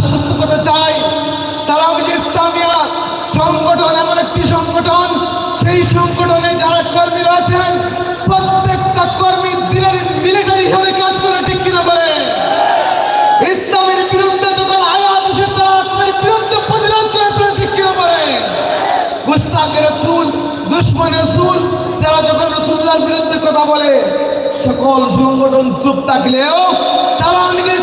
আশ্বস্ত করতে চাই। তালামিজ ইসলামিয়া সংগঠন, এমন একটি সংগঠন, সেই সংগঠনে যারা কর্মী রয়েছেন, প্রত্যেকটা কর্মী কাজ করে, ঠিক বলে? বিরুদ্ধে যখন তারা প্রতিরোধ ঠিক বলে? যারা যখন বিরুদ্ধে কথা বলে, সকল সংগঠন চুপ থাকলেও তারা নিজে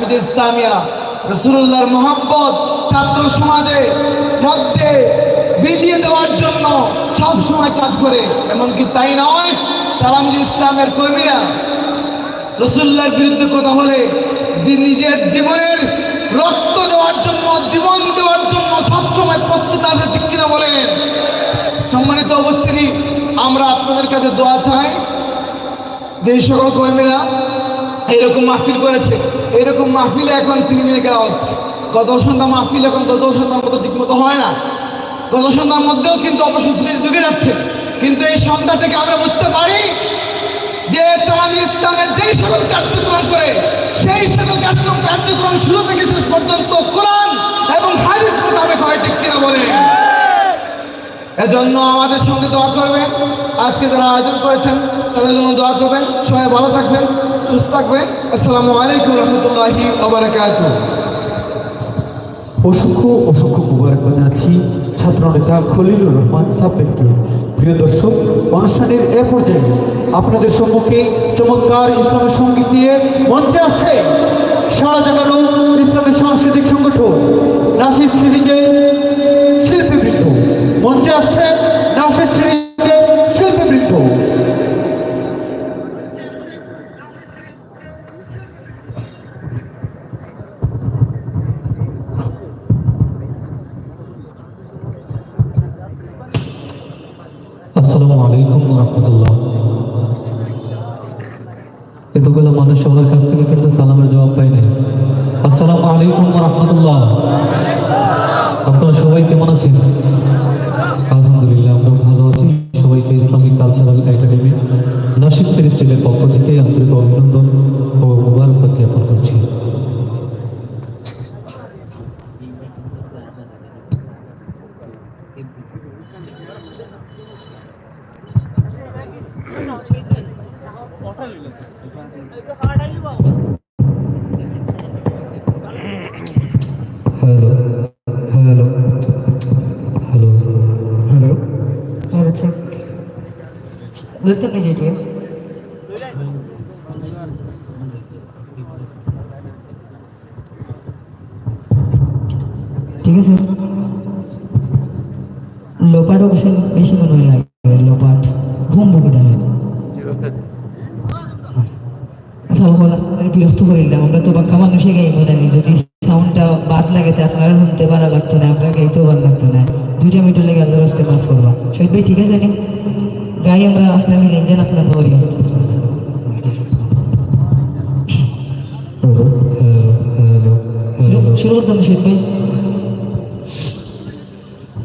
নিজে ইসলামিয়া রসুল্লাহর মোহাম্মত ছাত্র সমাজে মধ্যে বিলিয়ে দেওয়ার জন্য সব সময় কাজ করে। এমনকি তাই নয় তারা নিজে ইসলামের কর্মীরা রসুল্লাহর বিরুদ্ধে কথা হলে যে নিজের জীবনের রক্ত দেওয়ার জন্য, জীবন দেওয়ার জন্য সবসময় প্রস্তুত আছে, ঠিক কিনা বলেন? সম্মানিত অবস্থিতি আমরা আপনাদের কাছে দোয়া চাই। যে সকল কর্মীরা এরকম মাহফিল করেছে এরকম মাহফিলে এখন সিনেমিনে গাওয়া হচ্ছে গজল সন্ধ্যা মাহফিল এখন গজল সন্ধ্যার মতো ঠিক মতো হয় না। গজল সন্ধ্যার মধ্যেও কিন্তু অপসংস্কৃতি ঢুকে যাচ্ছে। কিন্তু এই সন্ধ্যা থেকে আমরা বুঝতে পারি যে তালামি ইসলামের যেই সকল কার্যক্রম করে, সেই সকল কার্যক্রম কার্যক্রম শুরু থেকে শেষ পর্যন্ত কোরআন এবং হাদিস মোতাবেক হয় ঠিক কিনা বলে এজন্য আমাদের সঙ্গে দোয়া করবেন। আজকে যারা আয়োজন করেছেন, তাদের জন্য দোয়া করবেন। সবাই ভালো থাকবেন। সুস্থ থাকবেন। আসসালামু আলাইকুম রহমতুল্লাহি অসংখ্য অসংখ্য মুবারকবাদ জানাচ্ছি ছাত্রনেতা খলিলুর রহমান সাব্বেদকে প্রিয় দর্শক, অনুষ্ঠানের এ পর্যায়ে আপনাদের সম্মুখে চমৎকার ইসলামের সংগীত দিয়ে মঞ্চে আসছে সারা জাগানো ইসলামের সাংস্কৃতিক সংগঠন। নাসির সিরিজের এতগুলো মানুষ সবার কাছ থেকে কিন্তু সালামের জবাব পাইনি আসসালামু আলাইকুম রহমতুল্লাহ। আপনারা সবাই কেমন আছেন? আলহামদুলিল্লাহ, আমরা ভালো আছি। সবাইকে Islamic cultural academy Nashik series পক্ষ থেকে আন্তরিক অভিনন্দন ও মুবারকবাদ জ্ঞাপন করছি। Hello hello hello hello at the GTS. ঠিক আছে লোপাট অবশ্য বেশি মনে হয় লাগে লোপাট ঘুম বুকুটা হয় আচ্ছা বল আপনারা বিরক্ত করিলাম আমরা তো বাক্কা মানুষে গাই মনে নেই যদি সাউন্ডটা বাদ লাগে তো আপনারা শুনতে পারা লাগতো না আমরা গাইতেও ভালো লাগতো না। দুইটা মিনিট লেগে আল্লাহর রাস্তে মাফ করবা। শহীদ ভাই ঠিক আছে নি? গাই আমরা আপনার মিলে ইঞ্জান আপনার নরি হ্যালো হ্যালো হ্যালো। শুরু করতাম শহীদ ভাই।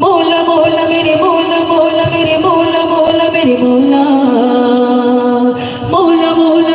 মৌলা মৌলা মেরে মৌলা মৌলা মেরে মৌলা মৌলা মেরে মৌলা মৌলা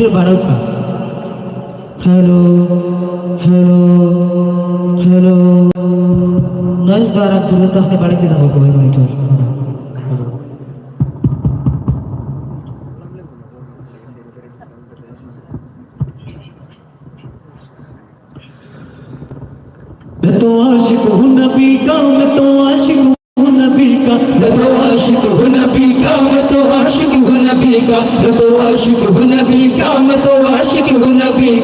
মনিটর বারোকা হ্যালো হ্যালো হ্যালো। নয়েস দ্বারা পর্যন্ত আপনি বাড়িতে থাকো ভাই মনিটর।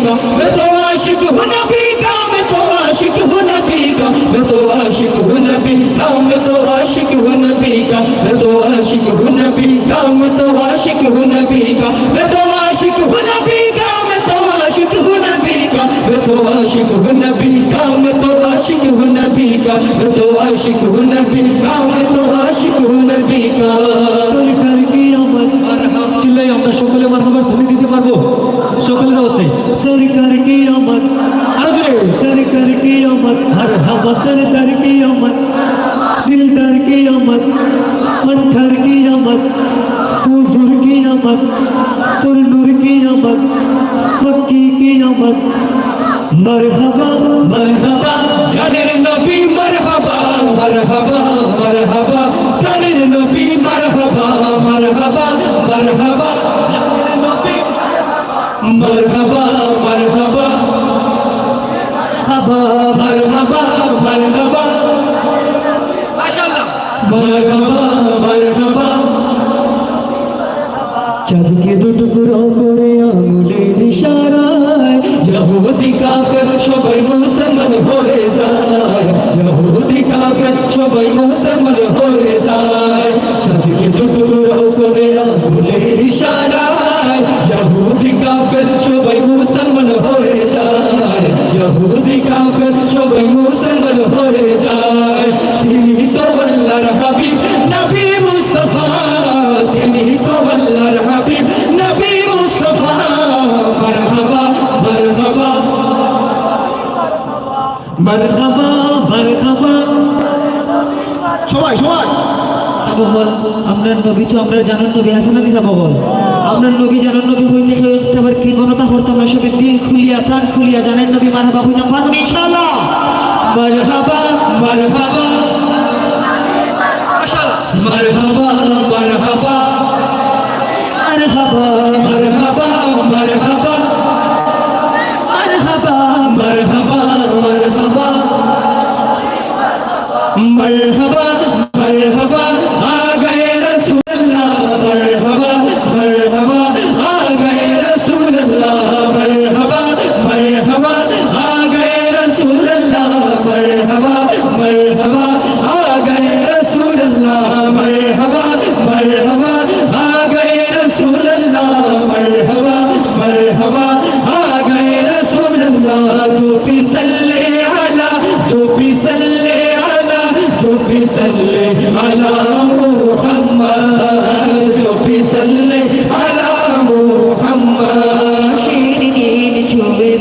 का मैं तो आशिक हूँ नबी का मैं तो आशिक हूँ नबी का मैं तो आशिक हूँ नबी का मैं तो आशिक हूँ नबी का मैं तो आशिक हूँ नबी का मैं तो आशिक हूँ नबी का मैं तो आशिक हूँ नबी का मैं तो आशिक हूँ नबी का मैं तो आशिक हूँ नबी का मैं तो आशिक हूँ नबी का मैं तो आशिक हूँ नबी का मैं तो आशिक हूँ नबी का সরকার কি আমার চিল্লাই আমরা সকলে মানবার ধ্বনি দিতে পারবো সকলে হচ্ছে সরকার কি আমত আরে সরকার কি আমত হর হাবা সরকার কি আমত দিলদার কি আমত পন্থর কি हुजूर की आमद। पुर नूर की आमद। पक्की की आमद। मरहबा मरहबा जानेर नबी, मरहबा मरहबा मरहबा। जानेर नबी, मरहबा मरहबा मरहबा। নবী তো আমরা জানার নবী হাসান আলী বল আপনার নবী জানার নবী হইতে আবার বার কৃপণতা করতাম আমরা সবাই দিল খুলিয়া, প্রাণ খুলিয়া জানেন নবী মারহাবা হইতাম পারবেন ইনশাআল্লাহ। মারহাবা মারহাবা। মারহাবা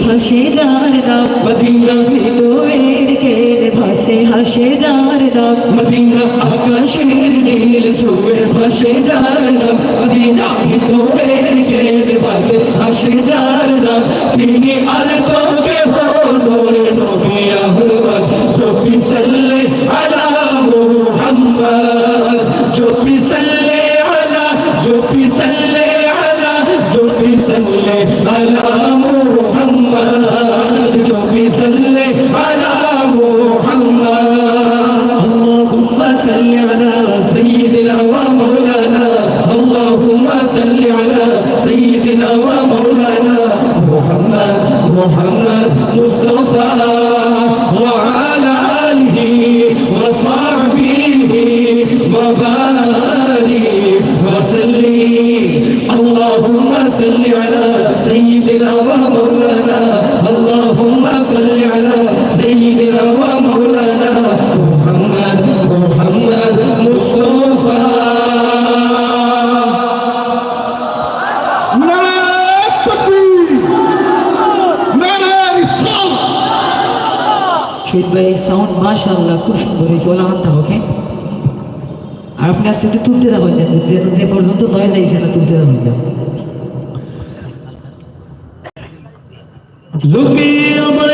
ভাসে যার নাম মদিনা হৃদয়ের গেল ভাসে হাসে যার নাম মদিনা আকাশের নীল ছুঁয়ে ভাসে যার নাম মদিনা হৃদয়ের গেল ভাসে হাসে যার নাম তিনি আর কবে হলো নবী আহমদ চপি সাল্লে আলা মুহাম্মদ চপি সাল্লে আলা চপি সাল্লে আলা চপি সাল্লে আলা খুব সুন্দর হয়েছে ওলা ওকে? আর আপনি আস্তে আস্তে তুলতে যাবেন যেন যে পর্যন্ত নয় যাইছে না তুলতে যাবেন যান লোকে আমার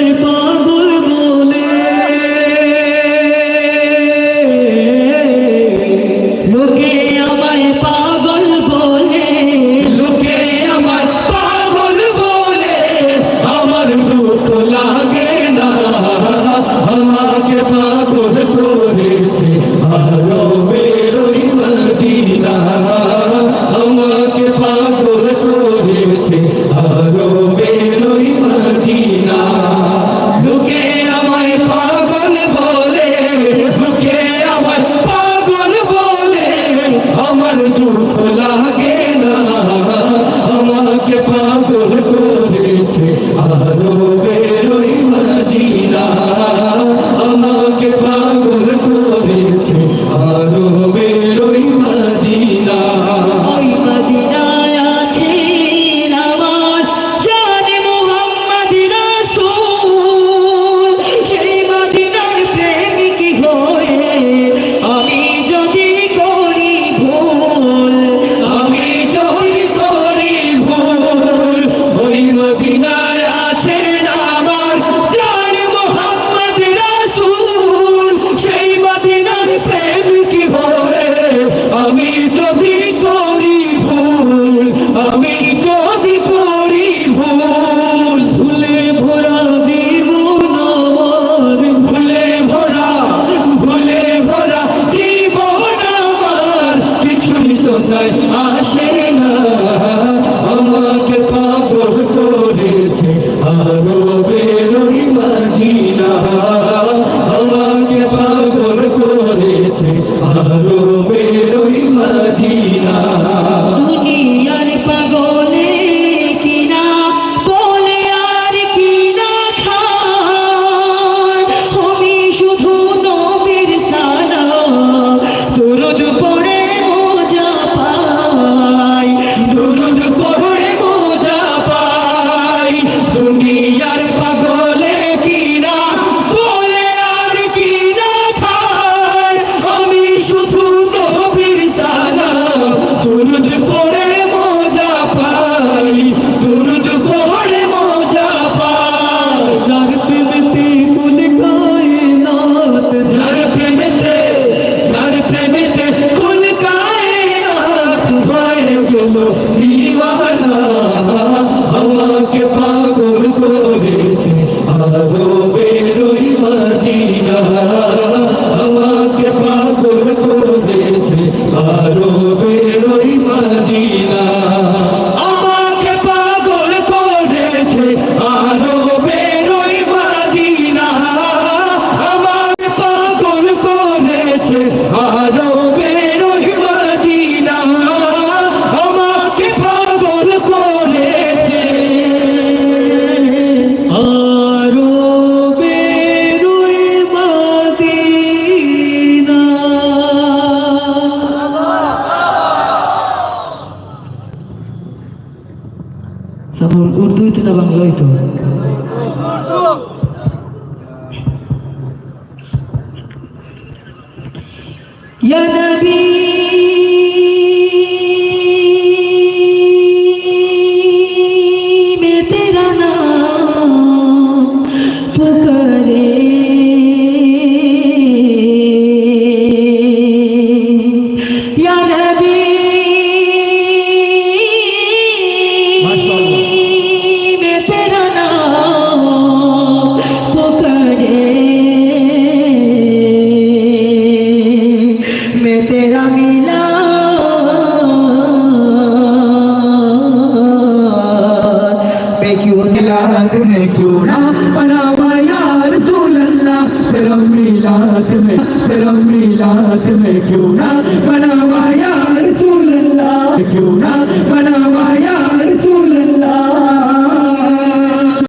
يا نبي